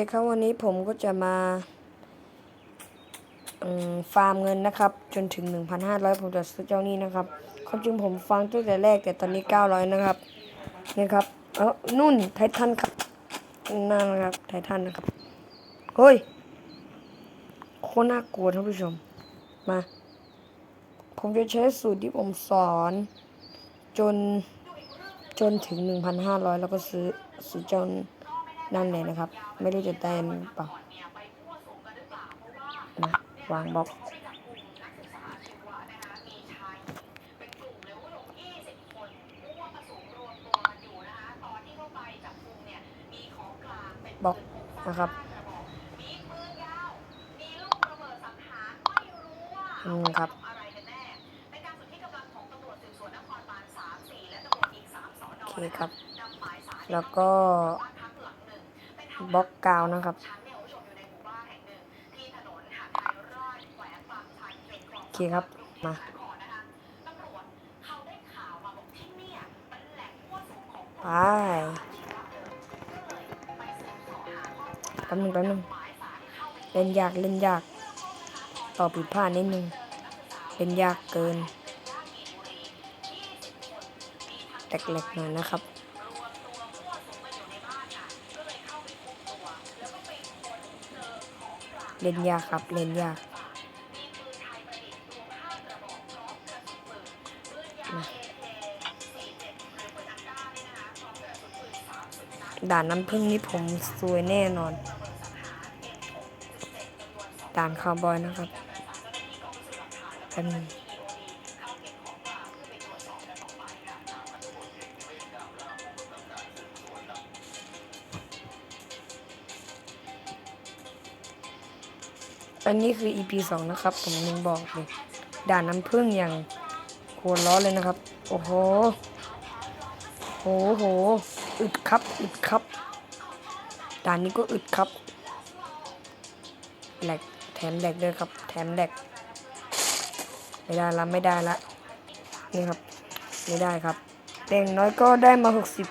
ดีครับวันนี้ผมก็จะมาฟาร์มเงินนะครับ จนถึง 1,500 ผมจะซื้อเจ้านี้นะครับความจริงผมฟังตั้งแต่แรกแต่ตอนนี้ 900 นะครับนี่ครับเออนุ่นไททันครับนั่นนะครับไททันนะครับเฮ้ยโคตรน่ากลัวท่านผู้ชมมา ผมจะใช้สูตรที่ผมสอน จนจนถึง 1,500 แล้วก็ซื้อซื้อเจ้านั่ นั่นเลยนะครับ ไม่รู้จะได้นเปล่าวางบล็อกบล็อกนะครับอืมครับโอเคครับ แล้วก็ บล็อกกาวนะครับโอเคครับ มาไปแป๊บนึงแป๊บนึงเล่นยากเล่นยากต่อผิดพลาดนิดนึงเล่นยากเกินแตกๆหน่อยนะครับ เล่นยากครับ เล่นยากด่านน้ำพึ่งนี่ผมสวยแน่นอน ด่านคาวบอยนะครับแป๊บนึง อันนี้คือ EP สองนะครับ ผมยังบอกเลยด่านน้ำพึ่งอย่างโหดร้อนเลยนะครับ โอ้โหโหโหอึดครับอึดครับด่านนี้ก็อึดครับแหลกแถมแหลกด้วยครับ แถมแหลกไม่ได้ละไม่ได้ละนี่ครับไม่ได้ครับแต่งน้อยก็ได้มาหกสิบ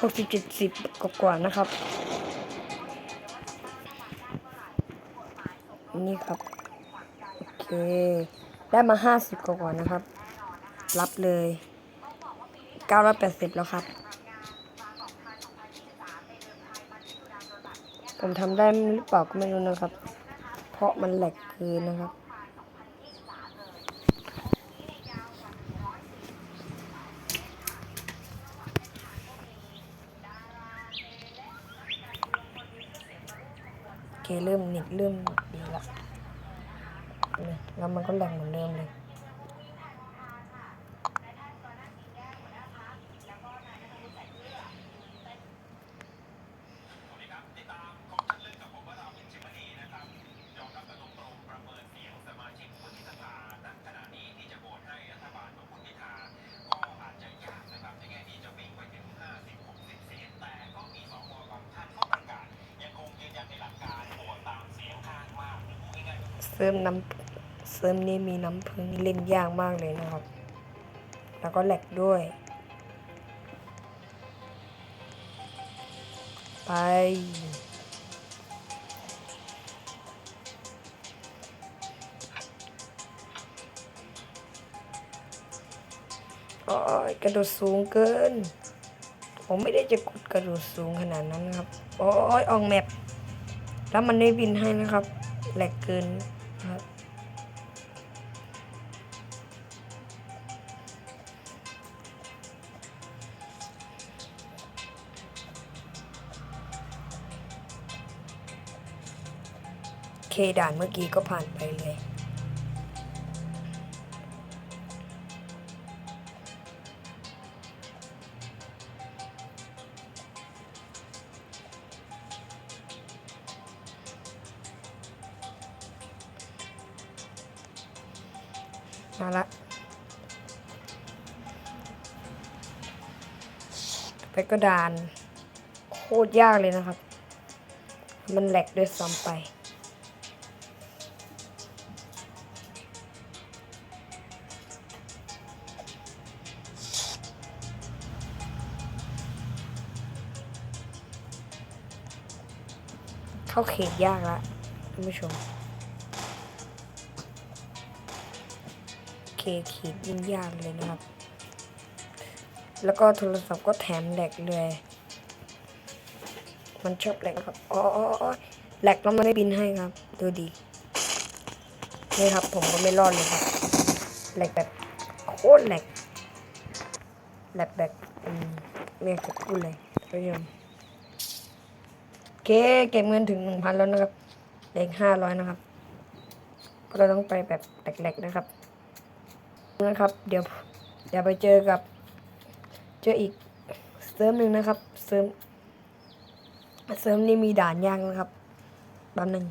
หกสิบเจ็ดสิบกว่าๆนะครับ นี่ครับ โอเค ได้มาห้าสิบกว่านะครับ รับเลยเก้าร้อยแปดสิบแล้วครับ ผมทำได้หรือเปล่าก็ไม่รู้นะครับ เพราะมันแหลกเกินนะครับโอเคเริ่มเน็ตเริ่ม ดีละเนี่ยแล้วมันก็แหลกเหมือนเดิมเลยเซิร์ฟน้ำ เซิร์ฟนี้มีน้ำพึ่งเล่นยากมากเลยนะครับ แล้วก็แหลกด้วย ไป โอ้ยกระโดดสูงเกิน ผมไม่ได้จะกดกระโดดสูงขนาดนั้นนะครับ โอ้ยออกแมปแล้วมันไม่บินให้นะครับ แหลกเกิน เคด่านเมื่อกี้ก็ผ่านไปเลย มาละไปก็ดาน โคตรยากเลยนะครับ มันแหลกด้วยซ้ำไป เข้าเขตยากละท่านผู้ชมเคเขตยิ่งยากเลยนะครับ แล้วก็โทรศัพท์ก็แถมแหลกเลย มันชอบแหลกครับ อ๋อแหลกแล้วมันไม่บินให้ครับ ดูดี นี่ครับผมก็ไม่รอดเลยครับแหลกแบบโคตรแหลกแหลกแบบอืมไม่อยากจะพูดเลยท่านผู้ชม เคเก็บเงินถึงหนึ่งพันแล้วนะครับเลือห้าร้อยนะครับเราต้องไปแบบแหลกๆนะครับนะครับ เดี๋ยวเดี๋ยวไปเจอกับ เจออีกเสริมหนึ่งนะครับเสริมเสริมนี่มีด่านยากนะครับแป๊บหนึ่ง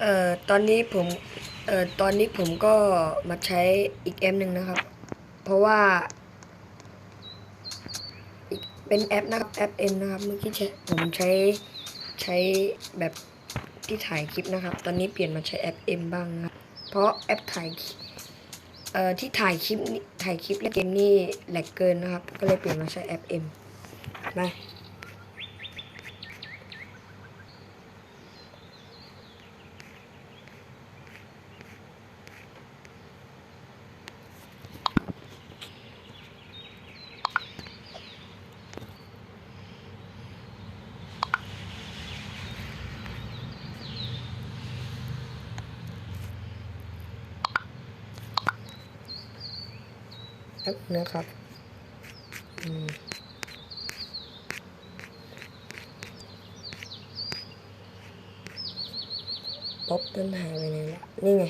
เอ่อตอนนี้ผมเอ่อตอนนี้ผมก็มาใช้อีกแอปหนึ่งนะครับ เพราะว่า เป็นแอปนะครับแอปเอ็นนะครับเมื่อกี้ใช้ผมใช้ใช้แบบที่ถ่ายคลิปนะครับ ตอนนี้เปลี่ยนมาใช้แอปเอ็มบ้างครับเพราะแอปถ่ายเอ่อที่ถ่ายคลิปนี่ถ่ายคลิปและเกมนี่แหลกเกินนะครับ ก็เลยเปลี่ยนมาใช้แอป M มา นะครับป๊อปต้นหายไปไหนละนี่ไง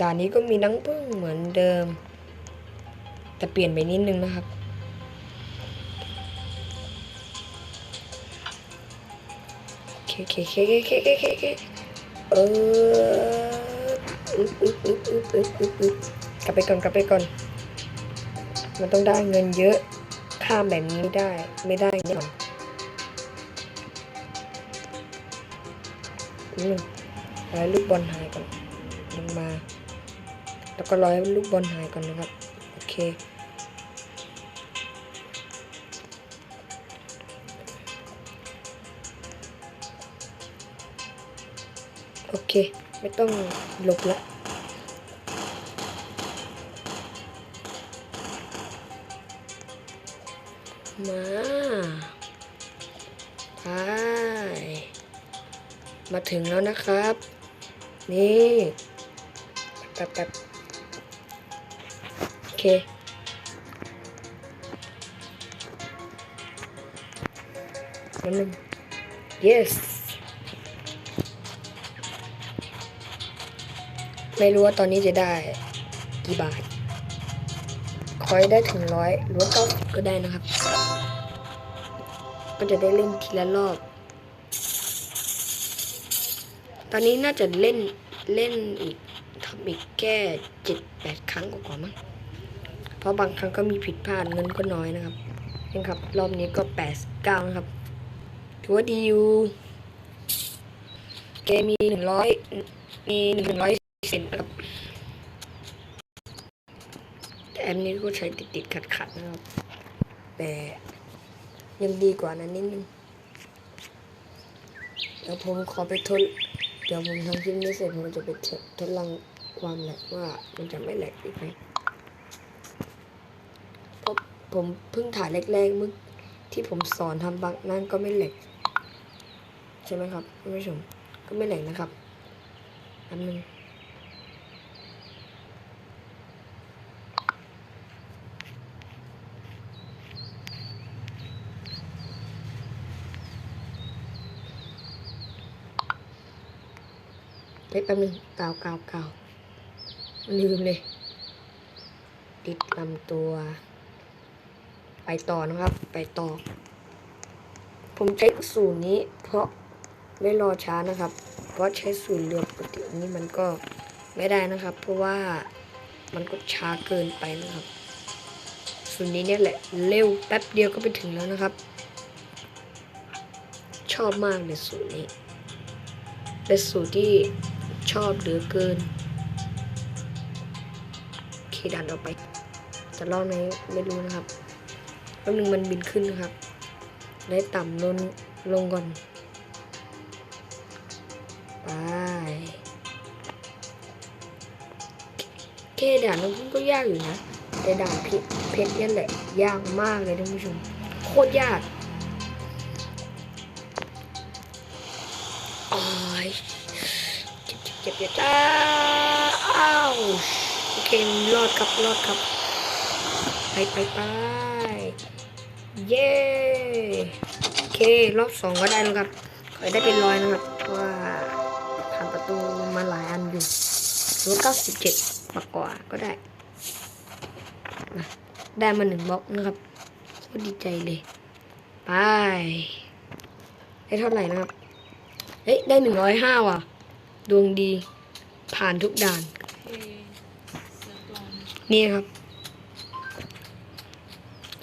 ด่านนี้ก็มีนังพึ่งเหมือนเดิม แต่เปลี่ยนไปนิดนึงนะครับเคเคเคเคเคเคเคเอออึ๊บอึ๊บอึ๊บอึ๊บอึ๊บอึ๊บอึ๊บกลับไปก่อนกลับไปก่อน มันต้องได้เงินเยอะข้ามแบบนี้ไม่ได้ไม่ได้แน่นอนนี่รอให้ลูกบอลหายก่อนลงมา แล้วก็รอให้ลูกบอลหายก่อนนะครับ เคโอเค ไม่ต้องหลบละมาไปมาถึงแล้วนะครับ นี่แป๊บแป๊บ เคนิดนึง yes ไม่รู้ว่าตอนนี้จะได้กี่บาท คอยได้ถึงร้อยหรือว่าเก้าสิบก็ได้นะครับ ก็จะได้เล่นทีละรอบ ตอนนี้น่าจะเล่นเล่นอีกทำอีกแค่เจ็ดแปดครั้งกว่าๆมั้ง เพราะบางครั้งก็มีผิดพลาดเงินก็น้อยนะครับนี่ครับ รอบนี้ก็แปดเก้านะครับ ถือว่าดีอยู่เกมมีหนึ่งร้อยมีหนึ่งร้อยเซนครับแต่แอปนี้ก็ใช้ติดติดขัดขัดๆนะครับ แต่ยังดีกว่านั้นนิดนึงเดี๋ยวผมขอไปทด เดี๋ยวผมทำคลิปนี้เสร็จผมจะไปทดทดลองความแหลกว่ามันจะไม่แหลกอีกไหม ผมเพิ่งถ่ายแรกๆเมื่อที่ผมสอนทำบางนั่นก็ไม่แหลกใช่ไหมครับท่านผู้ชมก็ไม่แหลกนะครับอันนึงเฮ้ยแป๊บนึงกาวกาวกาวลืมเลย ติดลำตัว ไปต่อนะครับ ไปต่อ ผมใช้สูตรนี้ เพราะไม่รอช้านะครับ เพราะใช้สูตรเรือปกตินี้มันก็ไม่ได้นะครับ เพราะว่ามันก็ช้าเกินไปนะครับ สูตรนี้เนี่ยแหละเร็วแป๊บเดียวก็ไปถึงแล้วนะครับ ชอบมากเลยสูตรนี้เป็นสูตรที่ชอบเหลือเกินโอเคดันออกไป จะรอดไหมไม่รู้นะครับ แป๊บนึงมันบินขึ้นครับ ได้ต่ำลงลงก่อน ไปเคด่านนั้นก็ยากอยู่นะ แต่ด่านเพชรเพชรนี่แหละ ยากมากเลยท่านผู้ชม โคตรยากอ้ยเจ็บเจ็บเจ็บเจ้าอ้าวโอเครอดครับรอดครับ ไปไปไป เย้โอเครอบสองก็ได้แล้วครับขอให้ได้เป็นร้อยนะครับเพราะว่าผ่านประตูมาหลายอันอยู่หรือเก้าสิบเจ็ดมากกว่าก็ได้นะได้มาหนึ่งบล็อกนะครับก็ดีใจเลยไปได้เท่าไหร่นะครับเฮ้ยได้หนึ่งร้อยห้าว่ะ ดวงดีผ่านทุกด่าน นี่ครับ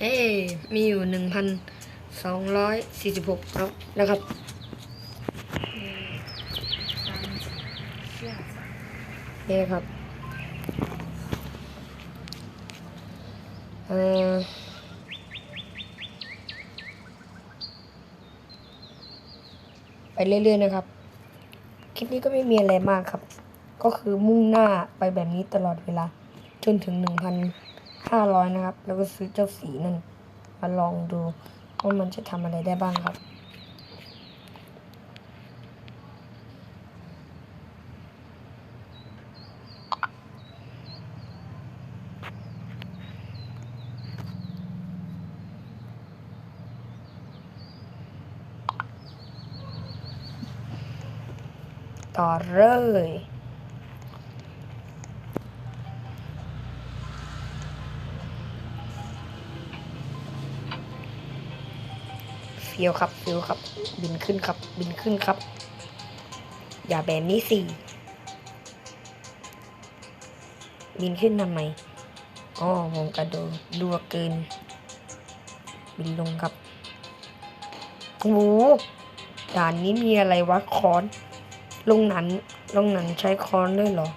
เอ้มีอยู่หนึ่งพันสองร้อยสี่สิบหกแล้วนะครับนี่นะครับเออไปเรื่อยๆนะครับ คลิปนี้ก็ไม่มีอะไรมากครับ ก็คือมุ่งหน้าไปแบบนี้ตลอดเวลา จนถึงหนึ่งพัน ห้าร้อยนะครับ แล้วก็ซื้อเจ้าสีนั่น มาลองดูว่ามันจะทำอะไรได้บ้างครับ ต่อเลย ฟียวครับเฟียวครับ บินขึ้นครับ บินขึ้นครับ อย่าแบบนี้สิบินขึ้นทำไมอ๋อผมกระโดดดัวเกิน บินลงครับโอ้ด่านนี้มีอะไรวะคอน ลงหนันลงหนันใช้คอนด้วยเหรอ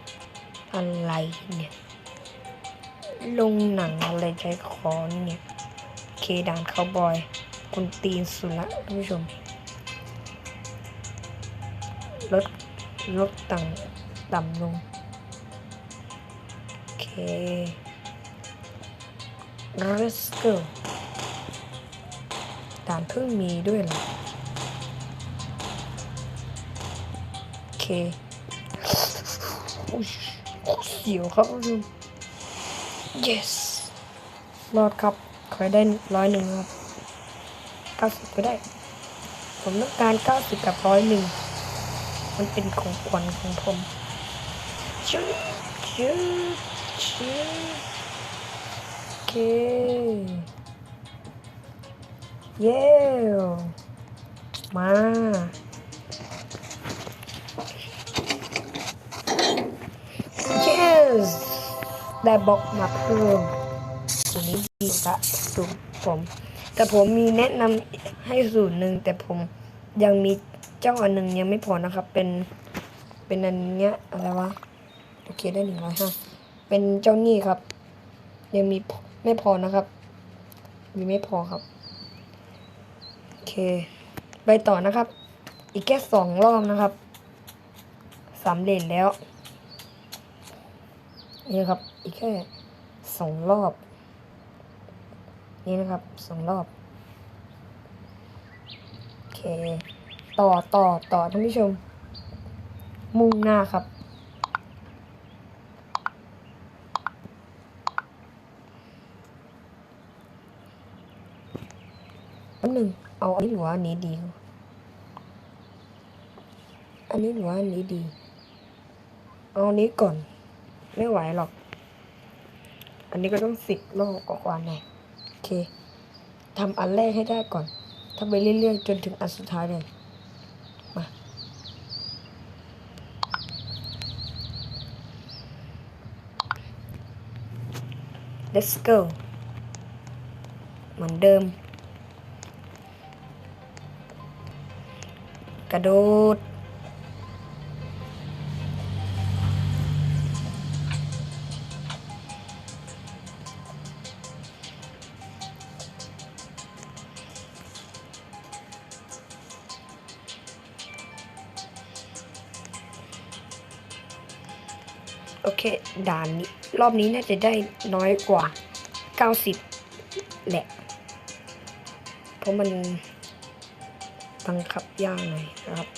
อะไรเนี่ย ลงหนังอะไรใช้คอนเนี่ย เคดานเขาบอย คุณตีนสุดละท่านผู้ชมลดลดต่ำต่ำลง โอเค let's go ด่านเพิ่งมีด้วยเหรอโอเคอุ๊ยเสียวครับทุกคน yes รอดครับ ขอให้ได้ร้อยหนึ่งครับ เก้าสิบก็ได้ ผมต้องการเก้าสิบกับร้อยหนึ่งมันเป็นของขวัญของผมชื่อชื่อชื่อโอเคเย้มา yes ได้บล็อกมาเพิ่มตัวนี้ดีละสูตรผม แต่ผมมีแนะนำให้สูตรหนึ่งแต่ผมยังมีเจ้าอันหนึ่งยังไม่พอนะครับ เป็นเป็นอันเนี้ยอะไรวะโอเคได้หนึ่งร้อยห้าเป็นเจ้านี่ครับ ยังมีไม่พอนะครับมีไม่พอครับโอเค ไปต่อนะครับ อีกแค่สองรอบนะครับสามเหรียญแล้วนี่ครับ อีกแค่สองรอบ นี่นะครับสองรอบ โอเค ต่อต่อต่อท่านผู้ชม มุ่งหน้าครับ อันหนึ่งเอาอันนี้หรือว่าอันนี้ดี อันนี้หรือว่าอันนี้ดี เอาอันนี้ก่อน ไม่ไหวหรอก อันนี้ก็ต้องสิบโลกกว่าๆหน่อย เคทำอันแรกให้ได้ก่อนทำไปเรื่อยๆ จนถึงอันสุดท้ายเลย มา let's go เหมือนเดิม กระโดด โอเค ด่านนี้รอบนี้น่าจะได้น้อยกว่า 90 แหละ เพราะมันบังคับยากหน่อยนะครับ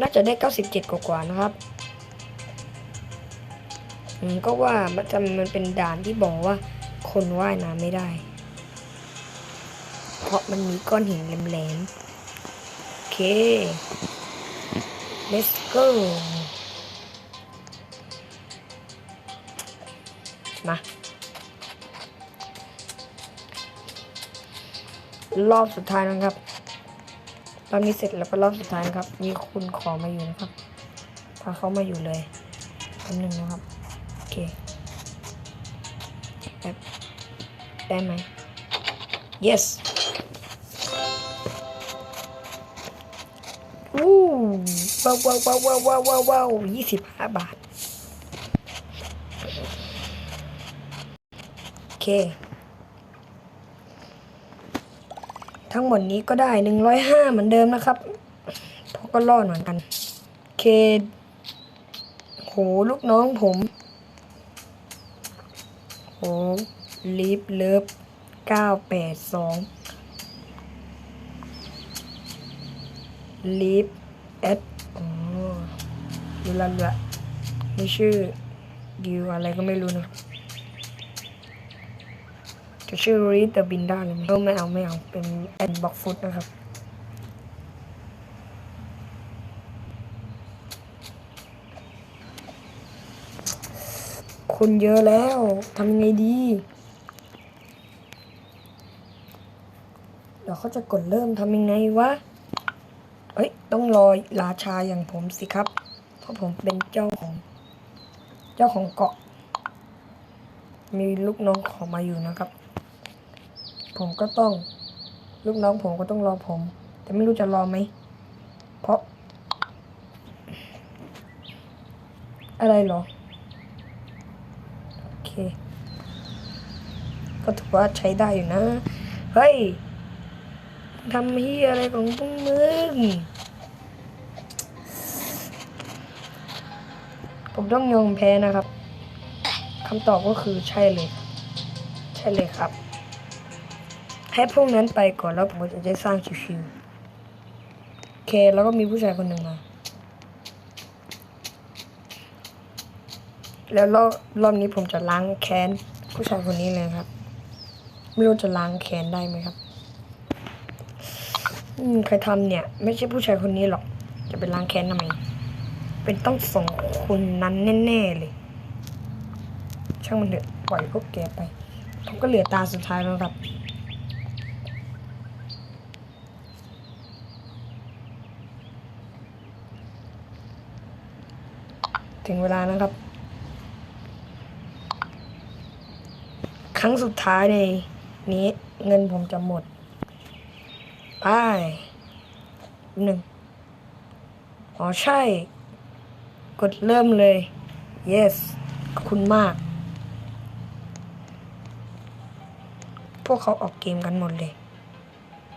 น่าจะได้ 97 กว่าๆนะครับอืมก็ว่ามันจะมันเป็นด่านที่บอกว่าคนว่ายน้ำไม่ได้ เพราะมันมีก้อนหินแหลมๆโอเค let's go มารอบสุดท้ายนะครับ รอบนี้เสร็จแล้วก็รอบสุดท้ายครับ มีคุณขอมาอยู่นะครับ พาเขามาอยู่เลยแป๊บหนึ่งนะครับ โอเคแป๊บได้ไหม yes อู้ ว้าวว้าวว้าวว้าวว้าวว้าวว้าวยี่สิบห้าบาท โอเค ทั้งหมดนี้ก็ได้หนึ่งร้อยห้าเหมือนเดิมนะครับเพราะก็รอดเหมือนกันเค โห ลูกน้องผม โหลิฟเลิฟเก้าแปดสองลิฟแอดอ๋อดูละละไม่ชื่อดิวอะไรก็ไม่รู้นะจะชื่อรีดเดอะบินด้เลยไมเออไม่เอาไม่เอาเป็นแอนบ็อกฟุตนะครับคนเยอะแล้วทำยังไงดี เดี๋ยวเขาจะกดเริ่มทำยังไงวะเอ้ย ต้องรอราชาอย่างผมสิครับ เพราะผมเป็นเจ้าของ เจ้าของเกาะ มีลูกน้องขอมาอยู่นะครับ ผมก็ต้อง ลูกน้องผมก็ต้องรอผม แต่ไม่รู้จะรอไหม เพราะ อะไรหรอ โอเค ก็ถือว่าใช้ได้อยู่นะ เฮ้ยทำเฮียอะไรของพวกมึง ผมต้องยอมแพ้นะครับคำตอบก็คือใช่เลย ใช่เลยครับ ให้พวกนั้นไปก่อนแล้วผมจะได้สร้างชิวๆโอเคแล้วก็มีผู้ชายคนหนึ่งมาแล้วรอบรอบนี้ผมจะล้างแค้นผู้ชายคนนี้เลยครับ ไม่รู้จะล้างแค้นได้ไหมครับอืมใครทำเนี่ย ไม่ใช่ผู้ชายคนนี้หรอก จะไปล้างแค้นทำไม เป็นต้องสองคนนั้นแน่ๆเลย ช่างมันเถอะปล่อยพวกแกไปผมก็เหลือตาสุดท้ายแล้วครับถึงเวลานะครับ ครั้งสุดท้ายในนี้เงินผมจะหมด ไปหนึ่งอ๋อใช่ กดเริ่มเลย yes ขอบคุณมาก พวกเขาออกเกมกันหมดเลย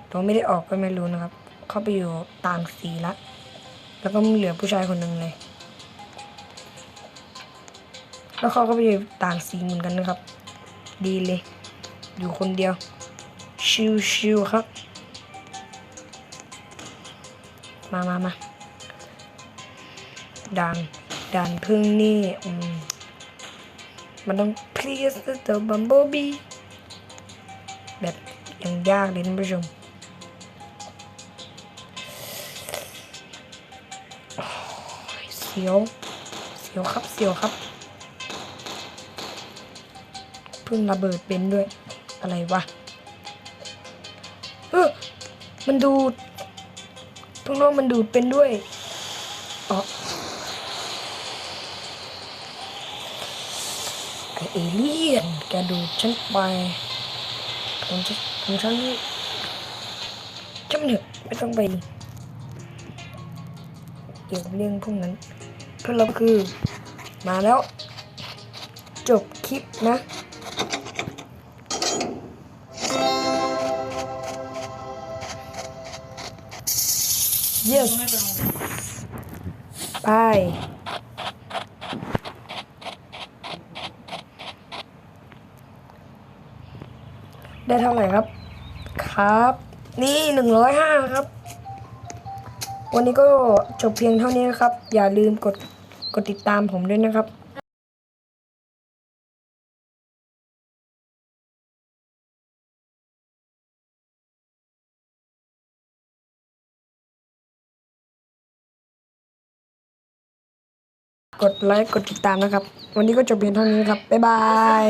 ตัวไม่ได้ออกก็ไม่รู้นะครับ เข้าไปอยู่ต่างสีละ แล้วก็เหลือผู้ชายคนหนึ่งเลย แล้วเขาก็ไปอยู่ต่างสีเหมือนกันนะครับ ดีเลย อยู่คนเดียว ชิวๆครับ มามามา ด่านด่านพึ่งนี่อืมมันต้อง please the bumblebee แบบยังยากเลยท่านผู้ชมเสียว เสียวครับ เสียวครับพิ่งระเบิดเป็นด้วย อะไรวะ เออมันดูดพิ่งรู้ว่ามันดูดเป็นด้วยอ๋อ อเอเลี่ยนแกดูดฉันไปของฉันของฉันจำเถอะไม่ต้องไปเกี่ยวกับเรื่องพวกนั้นเพื่อนเราคือมาแล้ว จบคลิปนะ yes ไป ได้เท่าไหร่ครับ ครับ นี่หนึ่งร้อยห้าครับ วันนี้ก็จบเพียงเท่านี้นะครับ อย่าลืมกดกดติดตามผมด้วยนะครับกดไลค์กดติดตามนะครับ วันนี้ก็จบเพียงเท่านี้ครับ บ๊ายบาย